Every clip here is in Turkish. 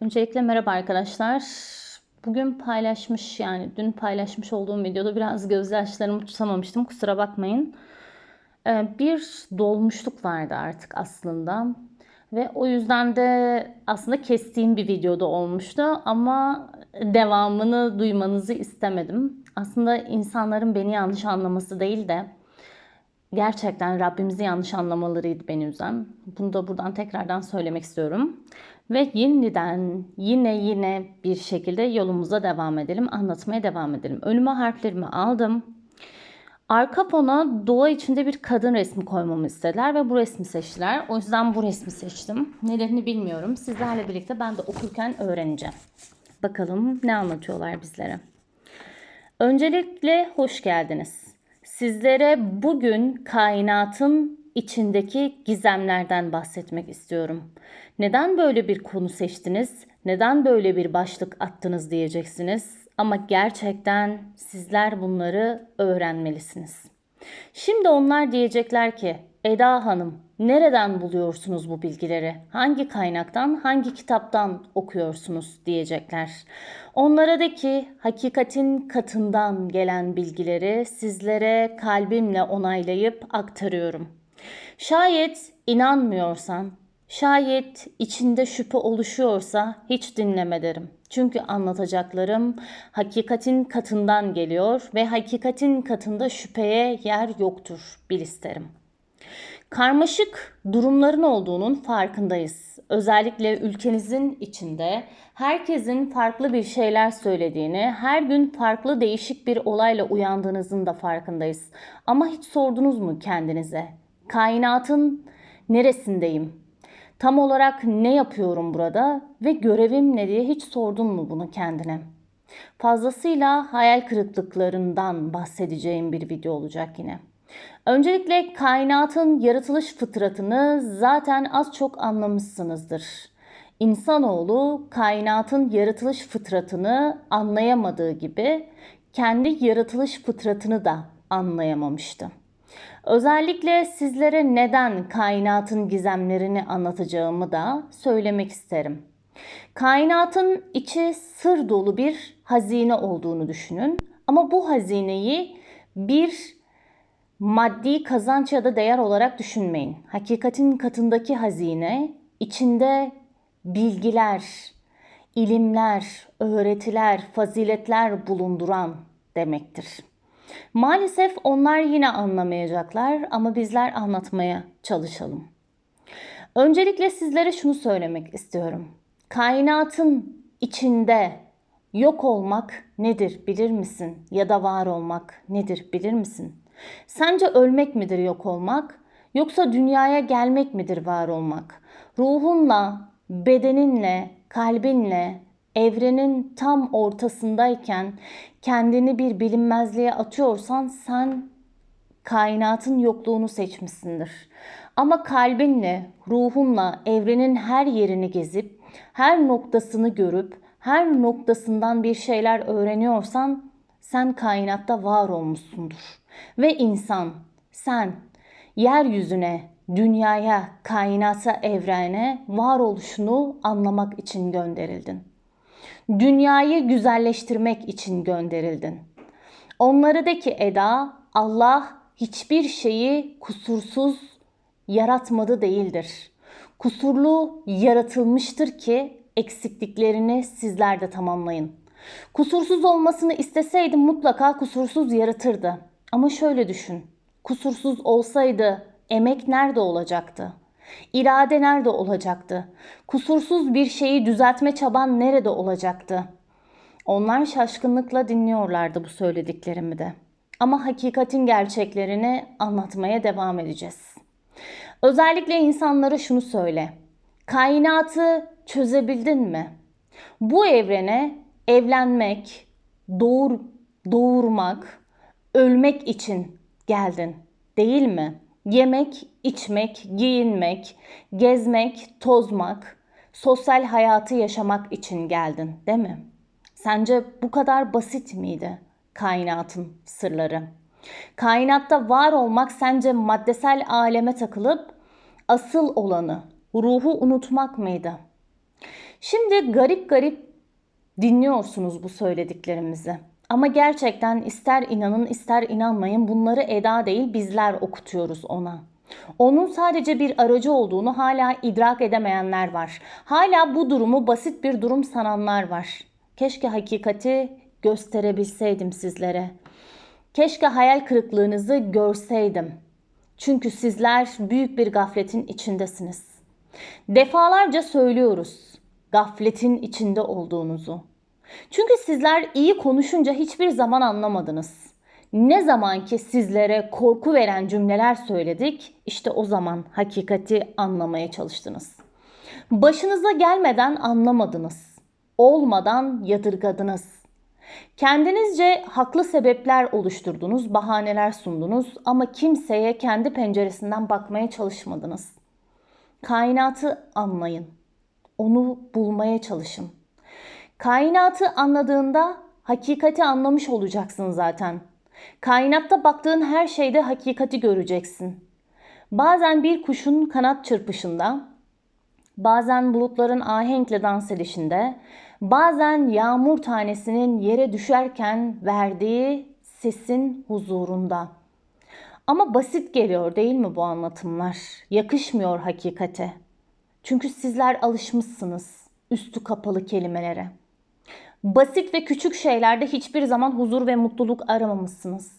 Öncelikle merhaba arkadaşlar. Bugün paylaşmış yani dün paylaşmış olduğum videoda biraz gözyaşlarımı tutamamıştım. Kusura bakmayın. Ee, bir dolmuşluk vardı artık aslında. Ve o yüzden de aslında kestiğim bir videoda olmuştu ama devamını duymanızı istemedim. Aslında insanların beni yanlış anlaması değil de gerçekten Rabbimizi yanlış anlamalarıydı beni üzen. Bunu da buradan tekrardan söylemek istiyorum. Ve yeniden yine yine bir şekilde yolumuza devam edelim. Anlatmaya devam edelim. Önüme harflerimi aldım. Arka fona doğa içinde bir kadın resmi koymamı istediler ve bu resmi seçtiler. O yüzden bu resmi seçtim. Nedenini bilmiyorum. Sizlerle birlikte ben de okurken öğreneceğim. Bakalım ne anlatıyorlar bizlere. Öncelikle hoş geldiniz. Sizlere bugün kainatın içindeki gizemlerden bahsetmek istiyorum. Neden böyle bir konu seçtiniz? Neden böyle bir başlık attınız diyeceksiniz. Ama gerçekten sizler bunları öğrenmelisiniz. Şimdi onlar diyecekler ki Eda Hanım nereden buluyorsunuz bu bilgileri? Hangi kaynaktan, hangi kitaptan okuyorsunuz diyecekler. Onlara de ki hakikatin katından gelen bilgileri sizlere kalbimle onaylayıp aktarıyorum. Şayet inanmıyorsan, şayet içinde şüphe oluşuyorsa hiç dinleme derim. Çünkü anlatacaklarım hakikatin katından geliyor ve hakikatin katında şüpheye yer yoktur bil isterim. Karmaşık durumların olduğunun farkındayız. Özellikle ülkenizin içinde herkesin farklı bir şeyler söylediğini, her gün farklı değişik bir olayla uyandığınızın da farkındayız. Ama hiç sordunuz mu kendinize? Kainatın neresindeyim? Tam olarak ne yapıyorum burada ve görevim ne diye hiç sordun mu bunu kendine? Fazlasıyla hayal kırıklıklarından bahsedeceğim bir video olacak yine. Öncelikle kainatın yaratılış fıtratını zaten az çok anlamışsınızdır. İnsanoğlu kainatın yaratılış fıtratını anlayamadığı gibi kendi yaratılış fıtratını da anlayamamıştı. Özellikle sizlere neden kainatın gizemlerini anlatacağımı da söylemek isterim. Kainatın içi sır dolu bir hazine olduğunu düşünün. Ama bu hazineyi bir maddi kazanç ya da değer olarak düşünmeyin. Hakikatin katındaki hazine içinde bilgiler, ilimler, öğretiler, faziletler bulunduran demektir. Maalesef onlar yine anlamayacaklar ama bizler anlatmaya çalışalım. Öncelikle sizlere şunu söylemek istiyorum. Kainatın içinde yok olmak nedir bilir misin? Ya da var olmak nedir bilir misin? Sence ölmek midir yok olmak? Yoksa dünyaya gelmek midir var olmak? Ruhunla, bedeninle, kalbinle, evrenin tam ortasındayken kendini bir bilinmezliğe atıyorsan sen kainatın yokluğunu seçmişsindir. Ama kalbinle, ruhunla evrenin her yerini gezip, her noktasını görüp, her noktasından bir şeyler öğreniyorsan sen kainatta var olmuşsundur. Ve insan, sen yeryüzüne, dünyaya, kainata, evrene varoluşunu anlamak için gönderildin. Dünyayı güzelleştirmek için gönderildin. Onları de ki Eda, Allah hiçbir şeyi kusursuz yaratmadı değildir. Kusurlu yaratılmıştır ki eksikliklerini sizler de tamamlayın. Kusursuz olmasını isteseydi mutlaka kusursuz yaratırdı. Ama şöyle düşün. Kusursuz olsaydı emek nerede olacaktı? İrade nerede olacaktı? Kusursuz bir şeyi düzeltme çaban nerede olacaktı? Onlar şaşkınlıkla dinliyorlardı bu söylediklerimi de. Ama hakikatin gerçeklerini anlatmaya devam edeceğiz. Özellikle insanlara şunu söyle. Kainatı çözebildin mi? Bu evrene evlenmek, doğur, doğurmak, ölmek için geldin değil mi? Yemek, içmek, giyinmek, gezmek, tozmak, sosyal hayatı yaşamak için geldin değil mi? Sence bu kadar basit miydi kainatın sırları? Kainatta var olmak sence maddesel aleme takılıp asıl olanı, ruhu unutmak mıydı? Şimdi garip garip dinliyorsunuz bu söylediklerimizi. Ama gerçekten ister inanın ister inanmayın bunları Eda değil bizler okutuyoruz ona. Onun sadece bir aracı olduğunu hala idrak edemeyenler var. Hala bu durumu basit bir durum sananlar var. Keşke hakikati gösterebilseydim sizlere. Keşke hayal kırıklığınızı görseydim. Çünkü sizler büyük bir gafletin içindesiniz. Defalarca söylüyoruz gafletin içinde olduğunuzu. Çünkü sizler iyi konuşunca hiçbir zaman anlamadınız. Ne zaman ki sizlere korku veren cümleler söyledik, işte o zaman hakikati anlamaya çalıştınız. Başınıza gelmeden anlamadınız. Olmadan yadırgadınız. Kendinizce haklı sebepler oluşturdunuz, bahaneler sundunuz ama kimseye kendi penceresinden bakmaya çalışmadınız. Kainatı anlayın. Onu bulmaya çalışın. Kainatı anladığında hakikati anlamış olacaksın zaten. Kainatta baktığın her şeyde hakikati göreceksin. Bazen bir kuşun kanat çırpışında, bazen bulutların ahenkle dans edişinde, bazen yağmur tanesinin yere düşerken verdiği sesin huzurunda. Ama basit geliyor değil mi bu anlatımlar? Yakışmıyor hakikate. Çünkü sizler alışmışsınız üstü kapalı kelimelere. Basit ve küçük şeylerde hiçbir zaman huzur ve mutluluk aramamışsınız.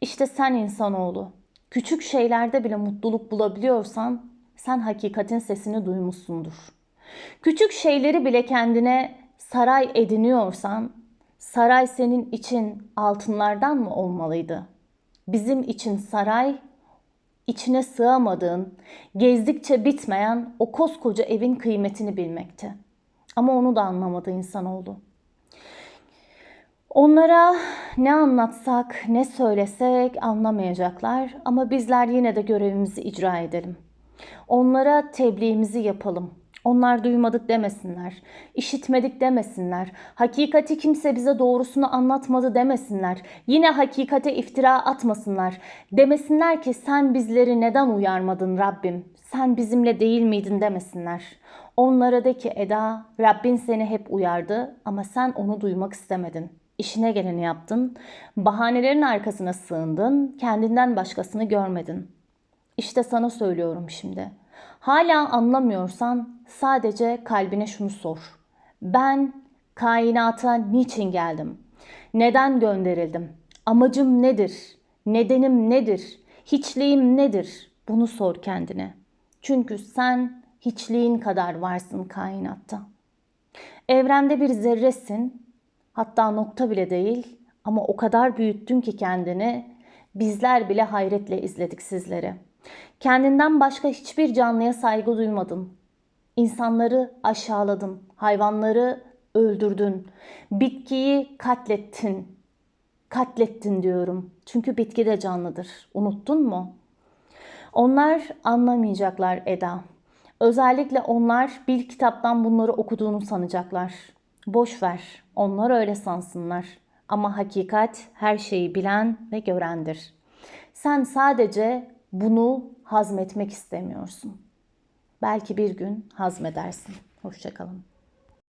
İşte sen insanoğlu, küçük şeylerde bile mutluluk bulabiliyorsan sen hakikatin sesini duymuşsundur. Küçük şeyleri bile kendine saray ediniyorsan saray senin için altınlardan mı olmalıydı? Bizim için saray içine sığamadığın, gezdikçe bitmeyen o koskoca evin kıymetini bilmekti. Ama onu da anlamadı insanoğlu. Onlara ne anlatsak, ne söylesek anlamayacaklar ama bizler yine de görevimizi icra edelim. Onlara tebliğimizi yapalım. Onlar duymadık demesinler, işitmedik demesinler, hakikati kimse bize doğrusunu anlatmadı demesinler, yine hakikate iftira atmasınlar, demesinler ki sen bizleri neden uyarmadın Rabbim, sen bizimle değil miydin demesinler. Onlara de ki Eda, Rabbin seni hep uyardı ama sen onu duymak istemedin. İşine geleni yaptın, bahanelerin arkasına sığındın, kendinden başkasını görmedin. İşte sana söylüyorum şimdi.'' Hala anlamıyorsan sadece kalbine şunu sor. Ben kainata niçin geldim? Neden gönderildim? Amacım nedir? Nedenim nedir? Hiçliğim nedir? Bunu sor kendine. Çünkü sen hiçliğin kadar varsın kainatta. Evrende bir zerresin, hatta nokta bile değil ama o kadar büyüttün ki kendini, bizler bile hayretle izledik sizleri.'' Kendinden başka hiçbir canlıya saygı duymadın. İnsanları aşağıladın, hayvanları öldürdün, bitkiyi katlettin. Katlettin diyorum. Çünkü bitki de canlıdır. Unuttun mu? Onlar anlamayacaklar Eda. Özellikle onlar bir kitaptan bunları okuduğunu sanacaklar. Boş ver. Onlar öyle sansınlar. Ama hakikat her şeyi bilen ve görendir. Sen sadece bunu hazmetmek istemiyorsun. Belki bir gün hazmedersin. Hoşçakalın.